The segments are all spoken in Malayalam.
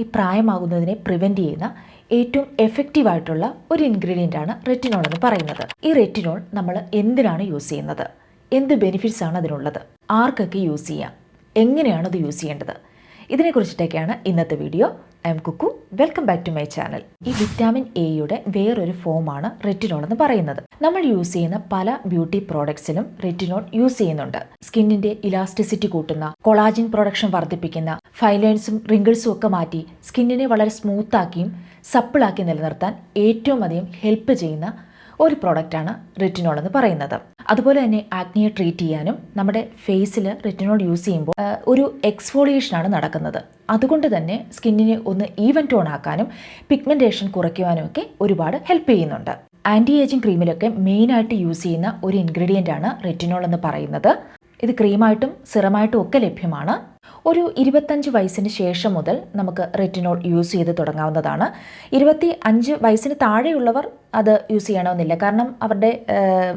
ഈ പ്രായമാകുന്നതിനെ പ്രിവെന്റ് ചെയ്യുന്ന ഏറ്റവും എഫക്റ്റീവായിട്ടുള്ള ഒരു ഇൻഗ്രീഡിയന്റ് ആണ് റെറ്റിനോൾ എന്ന് പറയുന്നത്. ഈ റെറ്റിനോൾ നമ്മൾ എന്തിനാണ് യൂസ് ചെയ്യുന്നത്? എന്ത് ബെനിഫിറ്റ്സ് ആണ് അതിനുള്ളത്? ആർക്കൊക്കെ യൂസ് ചെയ്യാം? എങ്ങനെയാണ് അത് യൂസ് ചെയ്യേണ്ടത്? ഇതിനെക്കുറിച്ചിട്ടൊക്കെയാണ് ഇന്നത്തെ video I'm Kukku welcome back to my channel ഈ വിറ്റാമിൻ എയുടെ വേറൊരു ഫോമാണ് റെറ്റിനോൾ എന്ന് പറയുന്നത്. നമ്മൾ യൂസ് ചെയ്യുന്ന പല ബ്യൂട്ടി പ്രോഡക്ട്സിലും റെറ്റിനോൾ യൂസ് ചെയ്യുന്നുണ്ട്. സ്കിന്നിന്റെ ഇലാസ്റ്റിസിറ്റി കൂട്ടുന്ന കൊളാജിൻ പ്രൊഡക്ഷൻ വർദ്ധിപ്പിക്കുന്ന ഫൈലൈൻസും റിങ്കിൾസും ഒക്കെ മാറ്റി സ്കിന്നിനെ വളരെ സ്മൂത്താക്കിയും സപ്പിളാക്കി നിലനിർത്താൻ ഏറ്റവും അധികം ഹെൽപ്പ് ചെയ്യുന്ന ഒരു പ്രോഡക്റ്റാണ് റെറ്റിനോൾ എന്ന് പറയുന്നത്. അതുപോലെ തന്നെ ആക്നിയെ ട്രീറ്റ് ചെയ്യാനും നമ്മുടെ ഫേസിൽ റെറ്റിനോൾ യൂസ് ചെയ്യുമ്പോൾ ഒരു ഒരു എക്സ്ഫോളിയേഷനാണ് നടക്കുന്നത്. അതുകൊണ്ട് തന്നെ സ്കിന്നിനെ ഒന്ന് ഈവൻ ടോൺ ആക്കാനും പിഗ്മെന്റേഷൻ കുറയ്ക്കുവാനും ഒക്കെ ഒരുപാട് ഹെൽപ്പ് ചെയ്യുന്നുണ്ട്. ആന്റി ഏജിങ് ക്രീമിലൊക്കെ മെയിനായിട്ട് യൂസ് ചെയ്യുന്ന ഒരു ഇൻഗ്രീഡിയന്റ് ആണ് റെറ്റിനോൾ എന്ന് പറയുന്നത്. ഇത് ക്രീമായിട്ടും സിറമായിട്ടും ഒക്കെ ലഭ്യമാണ്. ഒരു ഇരുപത്തഞ്ച് വയസ്സിന് ശേഷം മുതൽ നമുക്ക് റെറ്റിനോൾ യൂസ് ചെയ്ത് തുടങ്ങാവുന്നതാണ്. ഇരുപത്തി അഞ്ച് വയസ്സിന് താഴെയുള്ളവർ അത് യൂസ് ചെയ്യണമെന്നില്ല. കാരണം അവരുടെ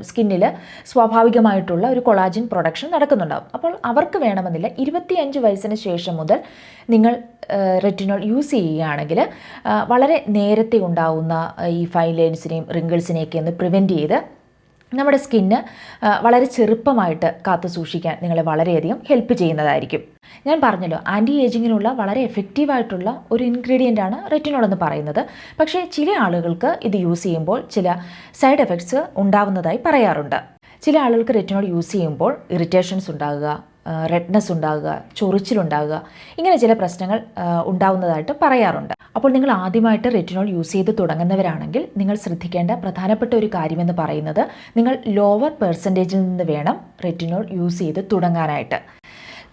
സ്കിന്നിൽ സ്വാഭാവികമായിട്ടുള്ള ഒരു കൊളാജിൻ പ്രൊഡക്ഷൻ നടക്കുന്നുണ്ടാവും. അപ്പോൾ അവർക്ക് വേണമെന്നില്ല. ഇരുപത്തിയഞ്ച് വയസ്സിന് ശേഷം മുതൽ നിങ്ങൾ റെറ്റിനോൾ യൂസ് ചെയ്യുകയാണെങ്കിൽ വളരെ നേരത്തെ ഉണ്ടാവുന്ന ഈ ഫൈലൈൻസിനെയും റിങ്കിൾസിനെയൊക്കെ ഒന്ന് പ്രിവെന്റ് ചെയ്ത് നമ്മുടെ സ്കിന്ന് വളരെ ചെറുപ്പമായിട്ട് കാത്തു സൂക്ഷിക്കാൻ നിങ്ങളെ വളരെയധികം ഹെൽപ്പ് ചെയ്യുന്നതായിരിക്കും. ഞാൻ പറഞ്ഞല്ലോ ആന്റി ഏജിങ്ങിനുള്ള വളരെ എഫക്റ്റീവായിട്ടുള്ള ഒരു ഇൻഗ്രീഡിയന്റ് ആണ് റെറ്റിനോൾ എന്ന് പറയുന്നത്. പക്ഷേ ചില ആളുകൾക്ക് ഇത് യൂസ് ചെയ്യുമ്പോൾ ചില സൈഡ് എഫക്ട്സ് ഉണ്ടാവുന്നതായി പറയാറുണ്ട്. ചില ആളുകൾക്ക് റെറ്റിനോൾ യൂസ് ചെയ്യുമ്പോൾ ഇറിറ്റേഷൻസ് ഉണ്ടാകുക റെഡ്നെസ് ഉണ്ടാകുക ചൊറിച്ചിലുണ്ടാകുക ഇങ്ങനെ ചില പ്രശ്നങ്ങൾ ഉണ്ടാവുന്നതായിട്ട് പറയാറുണ്ട്. അപ്പോൾ നിങ്ങൾ ആദ്യമായിട്ട് റെറ്റിനോൾ യൂസ് ചെയ്ത് തുടങ്ങുന്നവരാണെങ്കിൽ നിങ്ങൾ ശ്രദ്ധിക്കേണ്ട പ്രധാനപ്പെട്ട ഒരു കാര്യമെന്ന് പറയുന്നത് നിങ്ങൾ ലോവർ പെർസെന്റേജിൽ നിന്ന് വേണം റെറ്റിനോൾ യൂസ് ചെയ്ത് തുടങ്ങാനായിട്ട്.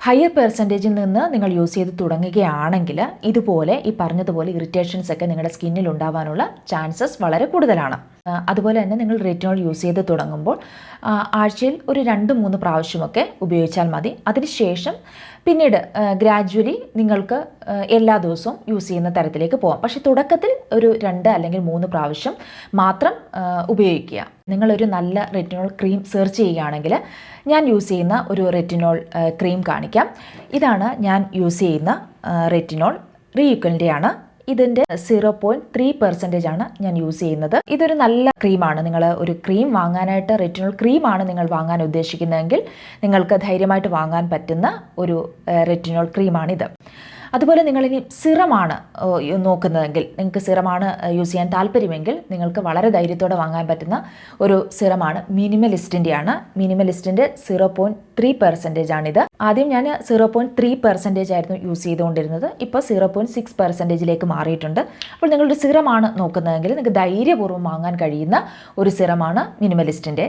ഹയർ പെർസെന്റേജിൽ നിന്ന് നിങ്ങൾ യൂസ് ചെയ്ത് തുടങ്ങുകയാണെങ്കിൽ ഇതുപോലെ ഈ പറഞ്ഞതുപോലെ ഇറിറ്റേഷൻസ് ഒക്കെ നിങ്ങളുടെ സ്കിന്നിൽ ഉണ്ടാവാനുള്ള ചാൻസസ് വളരെ കൂടുതലാണ്. അതുപോലെ തന്നെ നിങ്ങൾ റെറ്റിനോൾ യൂസ് ചെയ്ത് തുടങ്ങുമ്പോൾ ആഴ്ചയിൽ ഒരു രണ്ട് മൂന്ന് പ്രാവശ്യമൊക്കെ ഉപയോഗിച്ചാൽ മതി. അതിനുശേഷം പിന്നീട് ഗ്രാജുവലി നിങ്ങൾക്ക് എല്ലാ ദിവസവും യൂസ് ചെയ്യുന്ന തരത്തിലേക്ക് പോകാം പക്ഷേ തുടക്കത്തിൽ ഒരു രണ്ട് അല്ലെങ്കിൽ മൂന്ന് പ്രാവശ്യം മാത്രം ഉപയോഗിക്കുക. നിങ്ങളൊരു നല്ല റെറ്റിനോൾ ക്രീം സെർച്ച് ചെയ്യുകയാണെങ്കിൽ ഞാൻ യൂസ് ചെയ്യുന്ന ഒരു റെറ്റിനോൾ ക്രീം കാണിക്കാം. ഇതാണ് ഞാൻ യൂസ് ചെയ്യുന്ന റെറ്റിനോൾ റീയുക്കലിന്റെ ആണ് ഇതിന്റെ സീറോ പോയിന്റ് ത്രീ പെർസെന്റേജ് ആണ് ഞാൻ യൂസ് ചെയ്യുന്നത്. ഇതൊരു നല്ല ക്രീമാണ് നിങ്ങൾ ഒരു ക്രീം വാങ്ങാനായിട്ട് റെറ്റിനോൾ ക്രീമാണ് നിങ്ങൾ വാങ്ങാൻ ഉദ്ദേശിക്കുന്നതെങ്കിൽ നിങ്ങൾക്ക് ധൈര്യമായിട്ട് വാങ്ങാൻ പറ്റുന്ന ഒരു റെറ്റിനോൾ ക്രീമാണിത് അതുപോലെ നിങ്ങളിനി സിറമാണ് നോക്കുന്നതെങ്കിൽ നിങ്ങൾക്ക് സിറമാണ് യൂസ് ചെയ്യാൻ താല്പര്യമെങ്കിൽ നിങ്ങൾക്ക് വളരെ ധൈര്യത്തോടെ വാങ്ങാൻ പറ്റുന്ന ഒരു സിറമാണ് മിനിമലിസ്റ്റിന്റെയാണ് മിനിമലിസ്റ്റിന്റെ സീറോ പോയിന്റ് ത്രീ പെർസെന്റേജ് ആണിത്. ആദ്യം ഞാൻ സീറോ പോയിന്റ് ത്രീ പെർസെന്റേജ് ആയിരുന്നു യൂസ് ചെയ്തുകൊണ്ടിരുന്നത്. ഇപ്പോൾ സീറോ പോയിന്റ് സിക്സ് പെർസെന്റേജിലേക്ക് മാറിയിട്ടുണ്ട്. അപ്പോൾ നിങ്ങളുടെ സിറമാണ് നോക്കുന്നതെങ്കിൽ നിങ്ങൾക്ക് ധൈര്യപൂർവം വാങ്ങാൻ കഴിയുന്ന ഒരു സിറമാണ് മിനിമലിസ്റ്റിന്റെ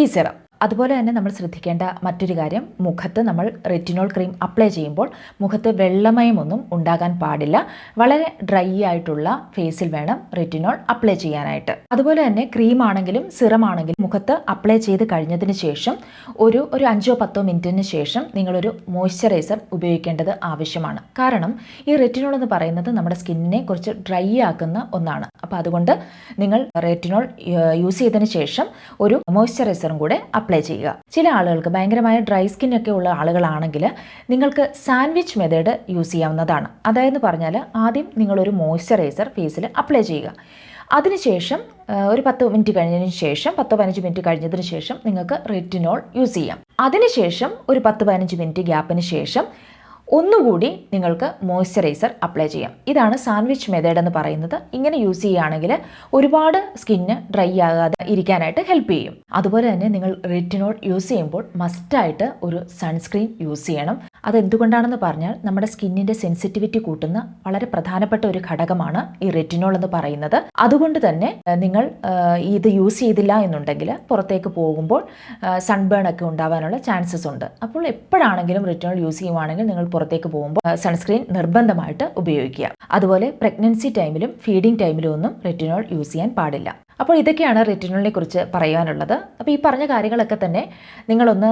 ഈ സിറം. അതുപോലെ തന്നെ നമ്മൾ ശ്രദ്ധിക്കേണ്ട മറ്റൊരു കാര്യം മുഖത്ത് നമ്മൾ റെറ്റിനോൾ ക്രീം അപ്ലൈ ചെയ്യുമ്പോൾ മുഖത്ത് വെള്ളമയമൊന്നും ഉണ്ടാകാൻ പാടില്ല. വളരെ ഡ്രൈ ആയിട്ടുള്ള ഫേസിൽ വേണം റെറ്റിനോൾ അപ്ലൈ ചെയ്യാനായിട്ട്. അതുപോലെ തന്നെ ക്രീം ആണെങ്കിലും സിറം ആണെങ്കിലും മുഖത്ത് അപ്ലൈ ചെയ്ത് കഴിഞ്ഞതിന് ശേഷം ഒരു ഒരു അഞ്ചോ പത്തോ മിനിറ്റിന് ശേഷം നിങ്ങളൊരു മോയ്സ്ചറൈസർ ഉപയോഗിക്കേണ്ടത് ആവശ്യമാണ്. കാരണം ഈ റെറ്റിനോൾ എന്ന് പറയുന്നത് നമ്മുടെ സ്കിന്നിനെ കുറച്ച് ഡ്രൈ ആക്കുന്ന ഒന്നാണ്. അപ്പോൾ അതുകൊണ്ട് നിങ്ങൾ റെറ്റിനോൾ യൂസ് ചെയ്തതിന് ശേഷം ഒരു മോയ്സ്ചറൈസറും കൂടെ അപ്ലൈ ചെയ്യുക. ചില ആളുകൾക്ക് ഭയങ്കരമായ ഡ്രൈ സ്കിൻ ഒക്കെ ഉള്ള ആളുകളാണെങ്കിൽ നിങ്ങൾക്ക് സാൻഡ്വിച്ച് മെത്തേഡ് യൂസ് ചെയ്യാവുന്നതാണ്. അതായത് പറഞ്ഞാൽ ആദ്യം നിങ്ങളൊരു മോയ്സ്ചറൈസർ ഫേസിൽ അപ്ലൈ ചെയ്യുക. അതിനുശേഷം ഒരു പത്ത് മിനിറ്റ് കഴിഞ്ഞതിന് ശേഷം പത്തോ പതിനഞ്ച് മിനിറ്റ് കഴിഞ്ഞതിന് ശേഷം നിങ്ങൾക്ക് റെറ്റിനോൾ യൂസ് ചെയ്യാം. അതിനുശേഷം ഒരു പത്ത് പതിനഞ്ച് മിനിറ്റ് ഗ്യാപ്പിന് ശേഷം ഒന്നുകൂടി നിങ്ങൾക്ക് മോയ്സ്ചറൈസർ അപ്ലൈ ചെയ്യാം. ഇതാണ് സാൻഡ്വിച്ച് മെത്തേഡ് എന്ന് പറയുന്നത്. ഇങ്ങനെ യൂസ് ചെയ്യുകയാണെങ്കിൽ ഒരുപാട് സ്കിന്ന് ഡ്രൈ ആകാതെ ഇരിക്കാനായിട്ട് ഹെൽപ്പ് ചെയ്യും. അതുപോലെ തന്നെ നിങ്ങൾ റെറ്റിനോൾ യൂസ് ചെയ്യുമ്പോൾ മസ്റ്റായിട്ട് ഒരു സൺസ്ക്രീൻ യൂസ് ചെയ്യണം. അതെന്തുകൊണ്ടാണെന്ന് പറഞ്ഞാൽ നമ്മുടെ സ്കിന്നിന്റെ സെൻസിറ്റിവിറ്റി കൂട്ടുന്ന വളരെ പ്രധാനപ്പെട്ട ഒരു ഘടകമാണ് ഈ റെറ്റിനോൾ എന്ന് പറയുന്നത്. അതുകൊണ്ട് തന്നെ നിങ്ങൾ ഇത് യൂസ് ചെയ്തില്ല എന്നുണ്ടെങ്കിൽ പുറത്തേക്ക് പോകുമ്പോൾ സൺബേൺ ഒക്കെ ഉണ്ടാവാനുള്ള ചാൻസസ് ഉണ്ട്. അപ്പോൾ എപ്പോഴാണെങ്കിലും റെറ്റിനോൾ യൂസ് ചെയ്യുവാണെങ്കിൽ നിങ്ങൾ പുറത്തേക്ക് പോകുമ്പോൾ സൺസ്ക്രീൻ നിർബന്ധമായിട്ട് ഉപയോഗിക്കുക. അതുപോലെ പ്രഗ്നൻസി ടൈമിലും ഫീഡിംഗ് ടൈമിലും ഒന്നും റെറ്റിനോൾ യൂസ് ചെയ്യാൻ പാടില്ല. അപ്പോൾ ഇതൊക്കെയാണ് റെറ്റിനോളിനെ കുറിച്ച് പറയാനുള്ളത്. അപ്പോൾ ഈ പറഞ്ഞ കാര്യങ്ങളൊക്കെ തന്നെ നിങ്ങളൊന്ന്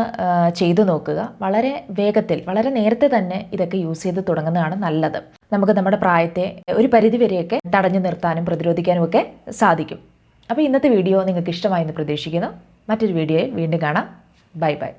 ചെയ്തു നോക്കുക. വളരെ വേഗത്തിൽ വളരെ നേരത്തെ തന്നെ ഇതൊക്കെ യൂസ് ചെയ്ത് തുടങ്ങുന്നതാണ് നല്ലത്. നമുക്ക് നമ്മുടെ പ്രായത്തെ ഒരു പരിധിവരെയൊക്കെ തടഞ്ഞു നിർത്താനും പ്രതിരോധിക്കാനും ഒക്കെ സാധിക്കും. അപ്പോൾ ഇന്നത്തെ വീഡിയോ നിങ്ങൾക്ക് ഇഷ്ടമായെന്ന് പ്രതീക്ഷിക്കുന്നു. മറ്റൊരു വീഡിയോയിൽ വീണ്ടും കാണാം. Bye bye